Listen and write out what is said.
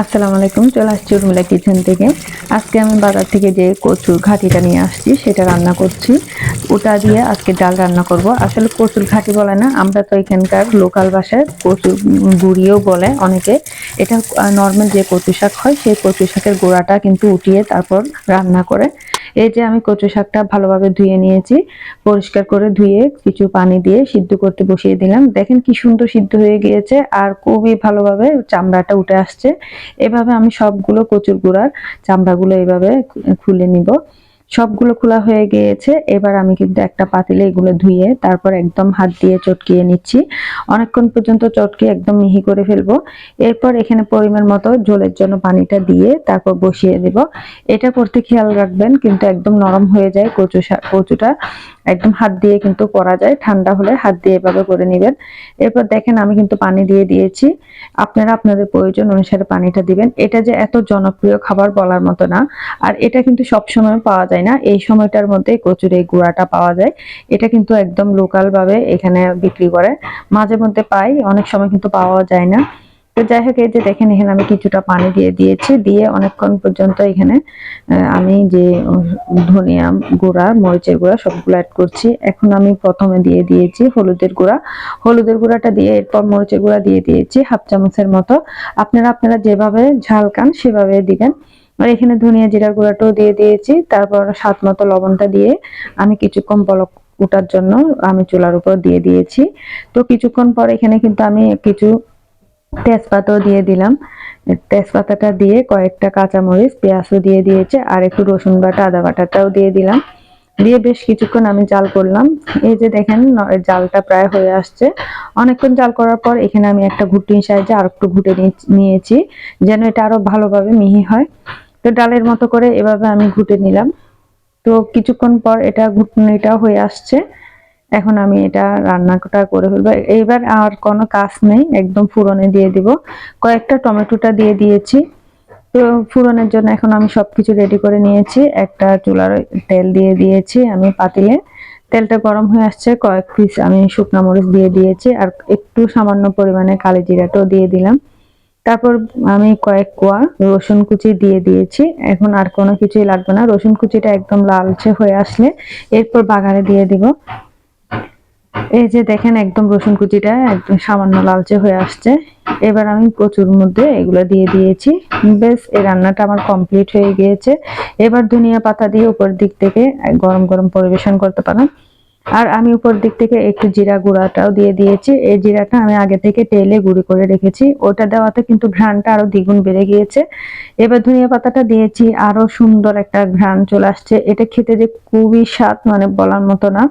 আসসালামু আলাইকুম, চলে আসছি উর্মিলা কিচেন থেকে। আজকে আমি বাজার থেকে যে কচুর ঘাটিটা নিয়ে আসছি, সেটা রান্না করছি। ওটা দিয়ে আজকে ডাল রান্না করব। আসলে কচুর ঘাটি বলে না, আমরা তো এখানকার লোকাল বাসায় কচুর গুঁড়িও বলে অনেকে। এটা নর্মাল যে কচু শাক হয়, সেই কচু শাকের গোড়াটা কিন্তু উঠিয়ে তারপর রান্না করে। এই যে আমি কচু শাকটা ভালোভাবে ধুয়ে নিয়েছি, পরিষ্কার করে ধুয়ে কিছু পানি দিয়ে সিদ্ধ করতে বসিয়ে দিলাম। দেখেন কি সুন্দর সিদ্ধ হয়ে গিয়েছে আর খুবই ভালোভাবে চামড়াটা উঠে আসছে। এভাবে আমি সবগুলো কচুর গুঁড়ার চামড়াগুলো এভাবে খুলে নিব। সবগুলো খোলা হয়ে গিয়েছে। এবার আমি কিন্তু একটা পাতিলে এগুলো ধুয়ে তারপর একদম হাত দিয়ে চটকিয়ে নিচ্ছি। অনেকক্ষণ পর্যন্ত চটকে একদম মিহি করে ফেলব। এরপর এখানে পরিমাণ মতো ঝোলের জন্য পানিটা দিয়ে তারপর বসিয়ে দেব। এটা করতে খেয়াল রাখবেন, কিন্তু একদম নরম হয়ে যায় কচু কচুটা। একদম হাত দিয়ে কিন্তু করা যায়, ঠান্ডা হলে হাত দিয়ে এভাবে করে নেবেন। এরপর দেখেন আমি কিন্তু পানি দিয়ে দিয়েছি। আপনারা আপনাদের প্রয়োজন অনুসারে পানিটা দিবেন। এটা যে এত জনপ্রিয় খাবার বলার মতো না। আর এটা কিন্তু সবসময় পাওয়া যায় না। এই সময়টার মধ্যে কচুর এই গুঁড়াটা পাওয়া যায়। এটা কিন্তু একদম লোকাল ভাবে এখানে বিক্রি করে। মাঝে মধ্যে পাই, অনেক সময় কিন্তু পাওয়া যায় না। তো যাই হোক, এই যে দেখেন, এখানে আমি কিছুটা পানি দিয়ে দিয়েছি। দিয়ে অনেকক্ষণ পর্যন্ত এখানে আমি যে ধনিয়া গুঁড়া, মরিচের গুঁড়া সবগুলো অ্যাড করছি। এখন আমি প্রথমে দিয়ে দিয়েছি হলুদের গুঁড়া। হলুদের গুঁড়াটা দিয়ে এরপর মরিচের গুঁড়া দিয়ে দিয়েছি হাফ চামচের মতো। আপনারা আপনারা যেভাবে ঝাল খান, সেভাবে দিবেন। আর এখানে ধনিয়া জিরার গুঁড়াটাও দিয়ে দিয়েছি। তারপর স্বাদ মতো লবণটা দিয়ে আমি কিছুক্ষণ বলক উঠার জন্য আমি চুলার উপর দিয়ে দিয়েছি। তো কিছুক্ষণ পর এখানে কিন্তু আমি কিছু তেজপাতাও দিয়ে দিলাম। তেজপাতাটা দিয়ে কয়েকটা কাঁচামরিচ, পেঁয়াজও দিয়ে দিয়েছে আর একটু রসুন বাটা, আদা বাটাটাও দিয়ে দিলাম। দিয়ে বেশ কিছুক্ষণ আমি জাল করলাম। এই যে দেখেন জালটা প্রায় হয়ে আসছে। অনেকক্ষণ জাল করার পর এখানে আমি একটা ঘুটির সাহায্যে আর একটু ঘুটে নিয়েছি, যেন এটা আরও ভালোভাবে মিহি হয়। তো ডালের মতো করে এভাবে আমি ঘুটে নিলাম। তো কিছুক্ষণ পর এটা ঘুটনিটা হয়ে আসছে। এখন আমি এটা রান্নাটা করে ফেলব। এইবার আর কোনো কাজ নেই, একদম ফুরনে দিয়ে দিব। কয়েকটা টমেটোটা দিয়ে দিয়েছি। তো ফুরনের জন্য এখন আমি সব কিছু রেডি করে নিয়েছি। একটা চুলার তেল দিয়ে দিয়েছি আমি পাতিলে। তেলটা গরম হয়ে আসছে, কয়েক পিস আমি শুকনা মরিচ দিয়ে দিয়েছি। আর একটু সামান্য পরিমাণে কালি জিরাটাও দিয়ে দিলাম। তারপর আমি কয়েক কোয়া রসুন কুচি দিয়ে দিয়েছি। এখন আর কোনো কিছুই লাগবে না। রসুন কুচিটা একদম লালচে হয়ে আসলে এরপর বাগারে দিয়ে দিব। এই যে দেখেন একদম রসুন কুচিটা একদম সামান্য লালচে হয়ে আসছে। এবার আমি প্রচুর মধ্যে এগুলো দিয়ে দিয়েছি। বেশ, এই রান্নাটা আমার কমপ্লিট হয়ে গিয়েছে। এবার ধনিয়া পাতা দিয়ে উপর দিক থেকে গরম গরম পরিবেশন করতে পারেন। আর আমি উপর দিক থেকে একটু জিরা গুঁড়াটাও দিয়ে দিয়েছি। এই জিরাটা আমি আগে থেকে তেলে গুঁড়ি করে রেখেছি। ওটা দেওয়াতে কিন্তু ঘ্রাণটা আরও দ্বিগুণ বেড়ে গিয়েছে। এবার ধনিয়া পাতাটা দিয়েছি আরও সুন্দর একটা ঘ্রাণ চলে আসছে। এটা খেতে যে খুবই স্বাদ মানে বলার মতো না।